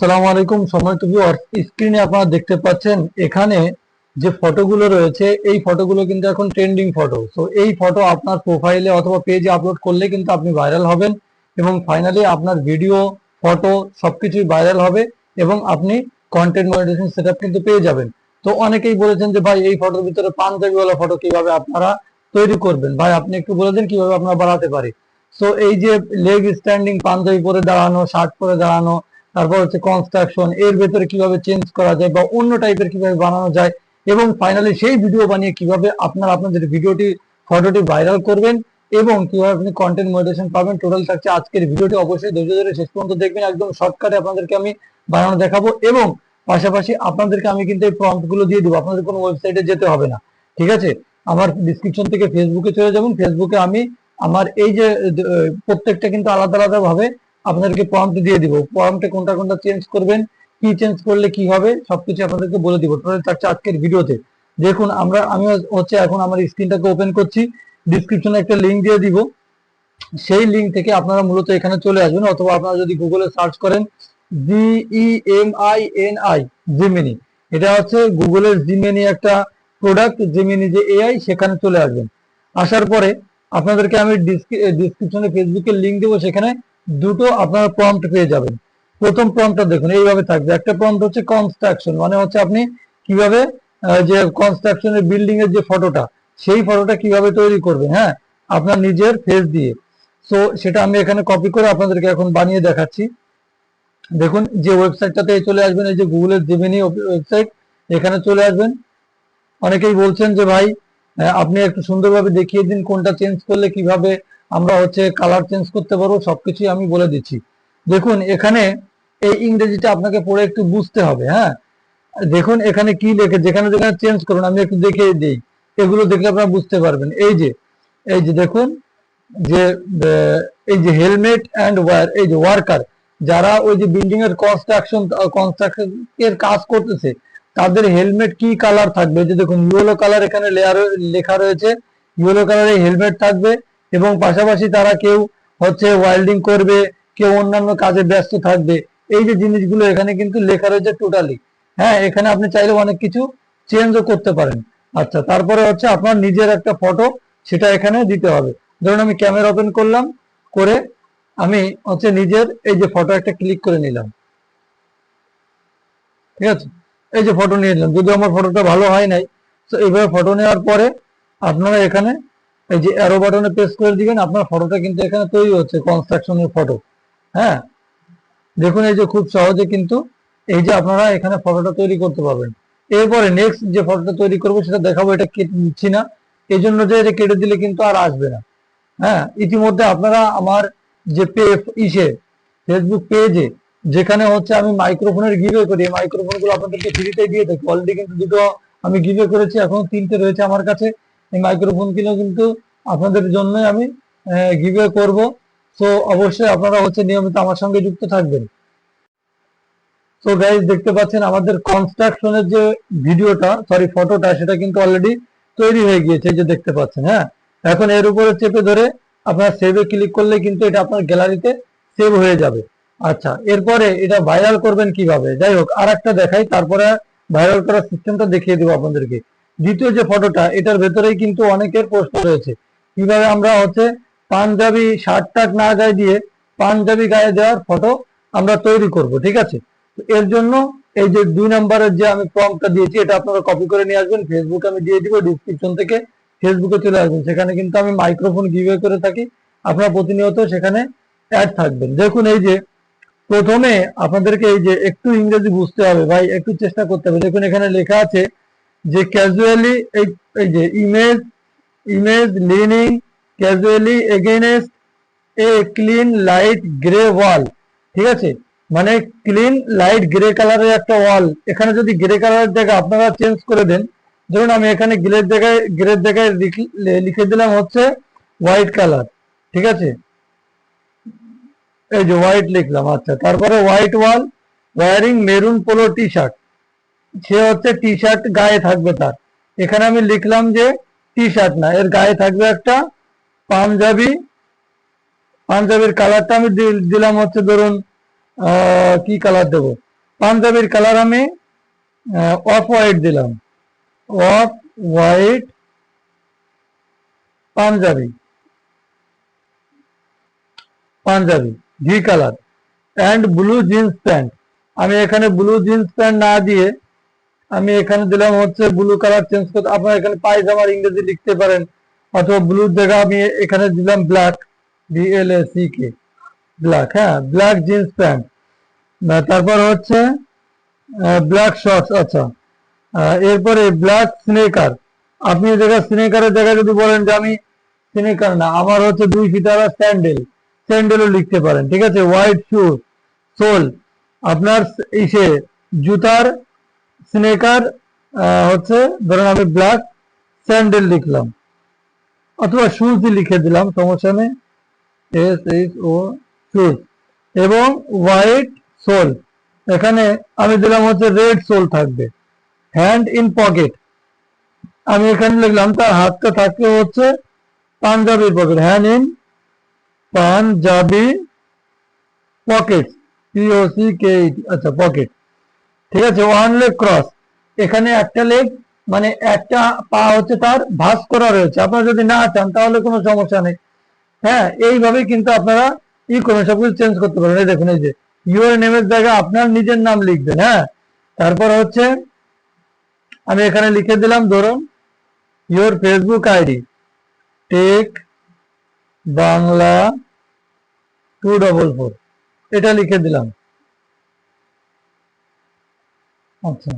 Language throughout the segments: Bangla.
সালাম আলাইকুম সময় ভিউয়ার্স স্ক্রিনে আপনারা দেখতে পাচ্ছেন, এখানে যে ফটোগুলো রয়েছে, এই ফটোগুলো কিন্তু এখন ট্রেন্ডিং ফটো তো এই ফটো আপনার প্রোফাইলে অথবা পেজে আপলোড করলে কিন্তু আপনি ভাইরাল হবেন এবং ফাইনালি আপনার ভিডিও ফটো সবকিছুই ভাইরাল হবে এবং আপনি কন্টেন্ট মনিটাইজেশন সেটআপ কিন্তু পেয়ে যাবেন। তো অনেকেই বলেছেন যে, ভাই, এই ফটোর ভিতরে পাঞ্জাবিওয়ালা ফটো কীভাবে আপনারা তৈরি করবেন? ভাই, আপনি একটু বলে দেন কীভাবে আপনারা বাড়াতে পারি। তো এই যে লেগ স্ট্যান্ডিং পাঞ্জাবি পরে দাঁড়ানো শার্ট পরে দাঁড়ানো তারপর হচ্ছে কনস্ট্রাকশন এর ভেতরে কীভাবে চেঞ্জ করা যায় বা অন্য টাইপের কীভাবে বানানো যায় এবং ফাইনালি সেই ভিডিও বানিয়ে কীভাবে আপনারা আপনাদের ভিডিওটি ফটোটি ভাইরাল করবেন এবং কীভাবে আপনি কন্টেন্ট মনিটাইজেশন পাবেন টোটাল থাকছে আজকের ভিডিওটি অবশ্যই ধৈর্য ধরে শেষ পর্যন্ত দেখবেন, একদম শর্টকাটে আপনাদেরকে আমি বানানো দেখাবো এবং পাশাপাশি আপনাদেরকে আমি কিন্তু এই প্রম্পটগুলো দিয়ে দেবো, আপনাদের কোনো ওয়েবসাইটে যেতে হবে না। ঠিক আছে? আমার ডিসক্রিপশন থেকে ফেসবুকে চলে যাবেন। ফেসবুকে আমি আমার এই যে প্রত্যেকটা কিন্তু আলাদা আলাদা ভাবে আপনাদেরকে প্রম্পট দিয়ে দিব। প্রম্পটে কোনটা কোনটা চেঞ্জ করবেন, কি চেঞ্জ করলে কি হবে, সবকিছু আপনাদেরকে বলে দিব। টোটাল আজকের ভিডিওতে। দেখুন, আমরা আমি হচ্ছে এখন আমার স্ক্রিনটাকে ওপেন করছি। ডিসক্রিপশনে একটা লিংক দিয়ে দিব। সেই লিংক থেকে আপনারা মূলত এখানে চলে আসবেন, অথবা আপনারা যদি গুগলে সার্চ করেন G E M I Gemini এটা হচ্ছে গুগলের জিমিনি একটা প্রোডাক্ট জিমিনি যে এআই সেখানে চলে আসবেন। আসার পরে আপনাদেরকে আমি ডিসক্রিপশনে ফেসবুকের লিংক দেবো সেখানে। দুটো আপনারা প্রম্পট পেয়ে যাবেন। প্রথম প্রম্পটটা দেখুন, এইভাবে থাকবে। একটা প্রম্পট হচ্ছে কনস্ট্রাকশন মানে হচ্ছে আপনি কীভাবে যে কনস্ট্রাকশনের বিল্ডিং এর যে ফটোটা সেই ফটোটা কীভাবে তৈরি করবেন হ্যাঁ? আপনার নিজের ফেস দিয়ে। সো সেটা আমি এখানে কপি করে আপনাদেরকে এখন বানিয়ে দেখাচ্ছি। দেখুন, যে ওয়েবসাইটটাতে চলে আসবেন, এই যে গুগলের জেমিনি ওয়েবসাইট এখানে চলে আসবেন। অনেকেই বলছেন যে, ভাই আপনি একটু সুন্দরভাবে দেখিয়ে দিন, কোনটা চেঞ্জ করলে কীভাবে আমরা হচ্ছে কালার চেঞ্জ করতে পারব, সবকিছুই আমি বলে দিচ্ছি। দেখুন, এখানে এই ইংরেজিটা আপনাকে পড়ে একটু বুঝতে হবে হ্যাঁ? দেখুন, এখানে কি লেখে, যেখানে যেখানে চেঞ্জ করুন, আমি একটু দেখিয়ে দিই। এগুলো দেখলে আপনারা বুঝতে পারবেন। এই যে এই যে দেখুন, যে এই যে হেলমেট অ্যান্ড ওয়ার এই যে ওয়ার্কার যারা ওই যে বিল্ডিং এর কনস্ট্রাকশন কনস্ট্রাকশন এর কাজ করতেছে, তাদের হেলমেট কি কালার থাকবে? যে দেখুন ইয়েলো কালার এখানে লেয়ার, লেখা রয়েছে। ইয়েলো কালারের হেলমেট থাকবে। এবং পাশাপাশি তারা কেউ হচ্ছে ওয়েল্ডিং করবে, কেউ অন্যান্য কাজে ব্যস্ত থাকবে। এই যে জিনিসগুলো এখানে কিন্তু লেখা রয়েছে টোটালি হ্যাঁ এখানে আপনি চাইলে অনেক কিছু চেঞ্জও করতে পারেন। আচ্ছা তারপরে হচ্ছে আপনার নিজের একটা ফটো সেটা এখানে দিতে হবে। ধরুন আমি ক্যামেরা ওপেন করলাম, করে আমি হচ্ছে নিজের এই যে ফটো একটা ক্লিক করে নিলাম। ঠিক আছে? এই যে ফটো নিয়ে নিলাম। যদি আমার ফটোটা ভালো হয় নাই, তো এইভাবে ফটো নেওয়ার পরে আপনারা এখানে এই যে অ্যারো বাটনে প্রেস করে দিবেন, আপনার ফটোটা কিন্তু এখানে তৈরি হচ্ছে কনস্ট্রাকশনের ফটো হ্যাঁ? দেখুন এই যে খুব সহজে কিন্তু এই যে আপনারা এখানে ফটোটা তৈরি করতে পারবেন। এরপরে নেক্সট যে ফটোটা তৈরি করব, সেটা দেখাবো, এটা কেটে দিচ্ছি না। এই জন্য যে এটা কেটে দিলে কিন্তু আর আসবে না হ্যাঁ? ইতিমধ্যে আপনারা আমার যে ইসে ফেসবুক পেজে যেখানে হচ্ছে আমি মাইক্রোফোনের গিভে করি, এই মাইক্রোফোনগুলো আপনাদেরকে ফ্রিতে দিয়ে থাকি। অলরেডি কিন্তু দুটো আমি গিভে করেছি, এখন তিনটে রয়েছে আমার কাছে। এই মাইক্রোফোন কিনে কিন্তু আপনাদের জন্যই আমি গিভে করব। তো অবশ্যই আপনারা হচ্ছে নিয়মিত আমার সঙ্গে যুক্ত থাকবেন। তো গাইজ দেখতে পাচ্ছেন আমাদের কনস্ট্রাকশনের যে ভিডিওটা সরি ফটোটা সেটা কিন্তু অলরেডি তৈরি হয়ে গিয়েছে যে দেখতে পাচ্ছেন হ্যাঁ? এখন এর উপরে চেপে ধরে আপনার সেভে ক্লিক করলে কিন্তু এটা আপনার গ্যালারিতে সেভ হয়ে যাবে। আচ্ছা এরপরে এটা ভাইরাল করবেন কীভাবে? যাই হোক আর একটা দেখাই, তারপরে ভাইরাল করার সিস্টেমটা দেখিয়ে দেবো আপনাদেরকে। দ্বিতীয় যে ফটোটা এটার ভেতরেই কিন্তু অনেকের প্রশ্ন রয়েছে। কীভাবে আমরা হচ্ছে পাঞ্জাবি শার্ট টার্ট না গায়ে দিয়ে পাঞ্জাবি গায়ে দেওয়ার ফটো আমরা তৈরি করব, ঠিক আছে? এর জন্য এই যে দুই নম্বরের যে আমি ফর্মটা দিয়েছি, এটা আপনারা কপি করে নিয়ে আসবেন। ফেসবুকে আমি দিয়ে দিব ডিসক্রিপশন থেকে ফেসবুকে চলে আসবেন। সেখানে কিন্তু আমি মাইক্রোফোন গিভে করে থাকি। আপনারা প্রতিনিয়ত সেখানে অ্যাড থাকবেন। দেখুন, এই যে প্রথমে আপনাদেরকে এই যে একটু ইংরেজি বুঝতে হবে, ভাই, একটু চেষ্টা করতে হবে। দেখুন, এখানে লেখা আছে যে ক্যাজুয়ালি এই যে image image leaning casually against a clean light grey wall ঠিক আছে? মানে ক্লিন লাইট গ্রে কালারের একটা ওয়াল এখানে যদি গ্রে কালারের জায়গায় আপনারা চেঞ্জ করে দেন, ধরুন আমি এখানে গ্রের জায়গায় গ্রের জায়গায় লিখে দিলাম হচ্ছে হোয়াইট কালার ঠিক আছে? এই যে হোয়াইট লিখলাম আচ্ছা তারপরে white wall wearing maroon polo T shirt সে হচ্ছে টি শার্ট গায়ে থাকবে তার। এখানে আমি লিখলাম যে টি শার্ট না, এর গায়ে থাকবে একটা পাঞ্জাবি, পাঞ্জাবির কালারটা আমি দিলাম হচ্ছে ধরুন কি কালার দেবো? পাঞ্জাবির কালার আমি অফ হোয়াইট দিলাম। Off white Punjabi. Punjabi, ghee colour and blue jeans pant আমি এখানে ব্লু জিন্স প্যান্ট না দিয়ে আমি এখানে দিলাম হচ্ছে ব্লু কালার চেঞ্জ করতে আপনারা এখানে পায়জামার ইংরেজি লিখতে পারেন। অথবা ব্লুর জায়গা আমি এখানে দিলাম black B L A C K black হ্যাঁ ব্ল্যাক জিন্স প্যান্ট তারপর হচ্ছে ব্ল্যাক শর্টস আচ্ছা। এরপরে ব্ল্যাক স্নেকার আপনি জায়গায় স্নেকারের জায়গায় যদি বলেন যে আমি স্নেকার না, আমার হচ্ছে দুই ফিটার স্যান্ডেল। স্যান্ডেলও লিখতে পারেন, ঠিক আছে? হোয়াইট শু সোল আপনার ইসে, জুতার স্নেকার হচ্ছে ধরেন আমি ব্ল্যাক স্যান্ডেল লিখলাম, অথবা শুজ লিখে দিলাম, সমস্যা নেই। এস এইচ ও শুজ এবং হোয়াইট সোল এখানে আমি দিলাম হচ্ছে রেড সোল থাকবে। হ্যান্ড ইন পকেট আমি এখানে লিখলাম তার হাতটা থাকবে হচ্ছে পাঞ্জাবির pocket hand in Punjabi pocket P O C K আচ্ছা পকেট ঠিক আছে ওয়ান লেগ ক্রস এখানে একটা লেগ মানে একটা পা হচ্ছে তার ভাঁজ করা রয়েছে। আপনারা যদি না চান, তাহলে কোনো সমস্যা নেই। হ্যাঁ এইভাবে কিন্তু আপনারা ই করবেন সবকিছু চেঞ্জ করতে পারেন এই দেখুন, এই যে ইউর নেমের জায়গায় আপনার নিজের নাম লিখবেন হ্যাঁ? তারপর হচ্ছে, আমি এখানে লিখে দিলাম, ধরুন your Facebook ID tech Bangla two double four এটা লিখে দিলাম। আচ্ছা।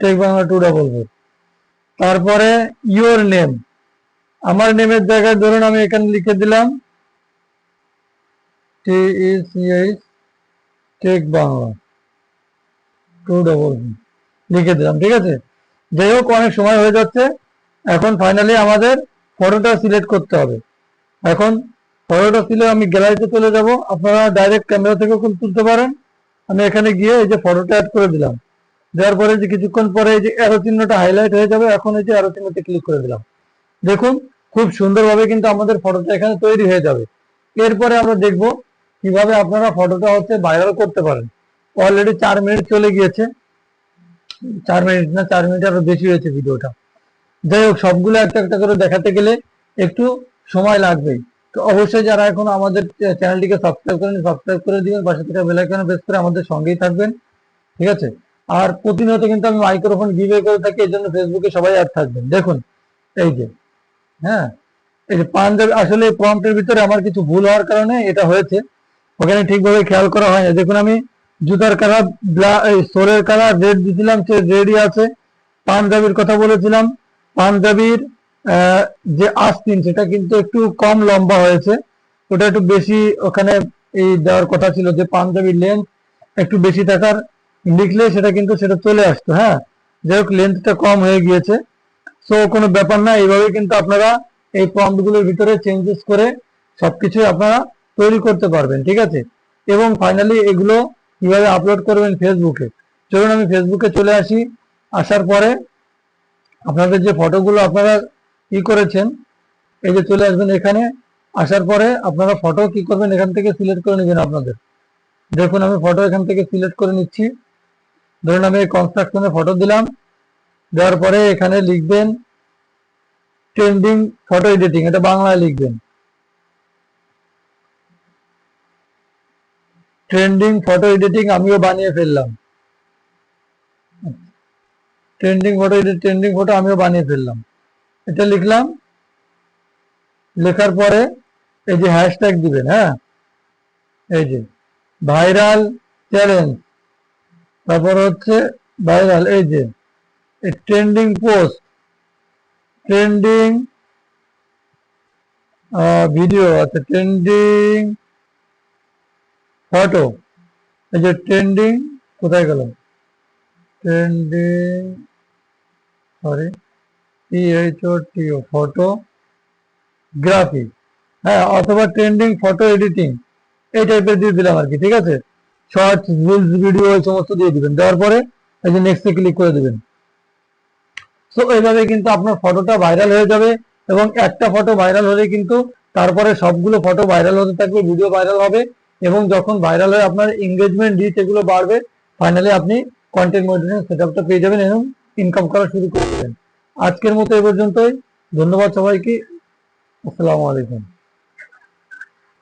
Tech Bangla two double four তারপরে ইউর নেম আমার নেমের জায়গায় ধরুন আমি এখানে লিখে দিলাম T E C H tech Bangla two double লিখে দিলাম, ঠিক আছে? যাই হোক, অনেক সময় হয়ে যাচ্ছে। এখন ফাইনালি আমাদের ফটোটা সিলেক্ট করতে হবে। এখন ফটোটা তুলে আমি গ্যালারিতে চলে যাব। আপনারা ডাইরেক্ট ক্যামেরা থেকেও তুলতে পারেন। আমি এখানে গিয়ে এই যে ফটোটা অ্যাড করে দিলাম। দেওয়ার পরে যে কিছুক্ষণ পরে এই যে অ্যারো চিহ্নটা হাইলাইট হয়ে যাবে, এখন এই যে অ্যারো চিহ্নতে ক্লিক করে দিলাম। দেখুন, খুব সুন্দরভাবে কিন্তু আমাদের ফটোটা এখানে তৈরি হয়ে যাবে। এরপরে আমরা দেখব কীভাবে আপনারা ফটোটা হচ্ছে ভাইরাল করতে পারেন। অলরেডি চার মিনিট চলে গিয়েছে। চার মিনিট না, চার মিনিট আরও বেশি হয়েছে ভিডিওটা যাই হোক, সবগুলো একটা একটা করে দেখাতে গেলে একটু সময় লাগবেই। তো অবশ্যই যারা এখন আমাদের চ্যানেলটিকে সাবস্ক্রাইব করেন সাবস্ক্রাইব করে দিবেন, পাশে থেকে বেল আইকনে প্রেস করে আমাদের সঙ্গেই থাকবেন, ঠিক আছে? আর প্রতিনিয়ত কিন্তু আমি মাইক্রোফোন গিভে করে থাকি, এই জন্য ফেসবুকে সবাই অ্যাড থাকবেন। দেখুন, এই যে হ্যাঁ? এই যে পাঞ্জাবি, আসলে প্রম্পটের ভিতরে আমার কিছু ভুল হওয়ার কারণে এটা হয়েছে। ওখানে ঠিকভাবে খেয়াল করা হয় না দেখুন, আমি জুতার কালার সোলের কালার রেড দিয়েছিলাম সে রেডই আছে। পাঞ্জাবির কথা বলেছিলাম। পাঞ্জাবির যে আস্তিন, সেটা কিন্তু একটু কম লম্বা হয়েছে। ওটা একটু বেশি ওখানে এই দেওয়ার কথা ছিল যে পাঞ্জাবির লেন্থ একটু বেশি থাকার লিখলে সেটা কিন্তু সেটা চলে আসতো হ্যাঁ? যাই হোক লেন্থটা কম হয়ে গিয়েছে। সো কোনো ব্যাপার না, এইভাবে কিন্তু আপনারা এই প্রম্পটগুলোর ভিতরে চেঞ্জেস করে সবকিছু আপনারা তৈরি করতে পারবেন, ঠিক আছে? এবং ফাইনালি এগুলো কীভাবে আপলোড করবেন ফেসবুকে চলুন, আমি ফেসবুকে চলে আসি। আসার পরে আপনাদের যে ফটোগুলো আপনারা ই করেছেন? এই যে চলে আসবেন এখানে, আসার পরে আপনারা ফটো কি করবেন এখান থেকে সিলেক্ট করে নেবেন আপনাদের। দেখুন, আমি ফটো এখান থেকে সিলেক্ট করে নিচ্ছি। ধরুন, আমি কনস্ট্রাকশনে ফটো দিলাম। দেওয়ার পরে এখানে লিখবেন ট্রেন্ডিং ফটো এডিটিং এটা বাংলায় লিখবেন। ট্রেন্ডিং ফটো এডিটিং আমিও বানিয়ে ফেললাম। Trending photo edit trending photo আমিও বানিয়ে ফেললাম। এটা লিখলাম। লেখার পরে এই যে হ্যাশট্যাগ দিবেন হ্যাঁ? এই যে ভাইরাল চ্যালেঞ্জ তারপর হচ্ছে ভাইরাল এই যে ট্রেন্ডিং পোস্ট ট্রেন্ডিং ভিডিও আচ্ছা ট্রেন্ডিং ফটো এই যে ট্রেন্ডিং কোথায় গেল? Trending sorry T H O T O photography হ্যাঁ অথবা ট্রেন্ডিং ফটো এডিটিং এই টাইপের দিয়ে দিলাম আর কি, ঠিক আছে? শর্টস রিলস ভিডিও এই সমস্ত দিয়ে দিবেন। দেওয়ার পরে এই যে নেক্সটে ক্লিক করে দিবেন। সো এইভাবে কিন্তু আপনার ফটোটা ভাইরাল হয়ে যাবে এবং একটা ফটো ভাইরাল হলে কিন্তু তারপরে সবগুলো ফটো ভাইরাল হতে থাকবে ভিডিও ভাইরাল হবে এবং যখন ভাইরাল হয়ে আপনার এঙ্গেজমেন্ট রিচ এগুলো বাড়বে ফাইনালি আপনি কন্টেন্ট মনিটাইজেশন সেটআপটা পেয়ে যাবেন এবং ইনকাম করা শুরু করে দেবেন। আজকের মতো এ পর্যন্তই ধন্যবাদ সবাইকে আসসালামু আলাইকুম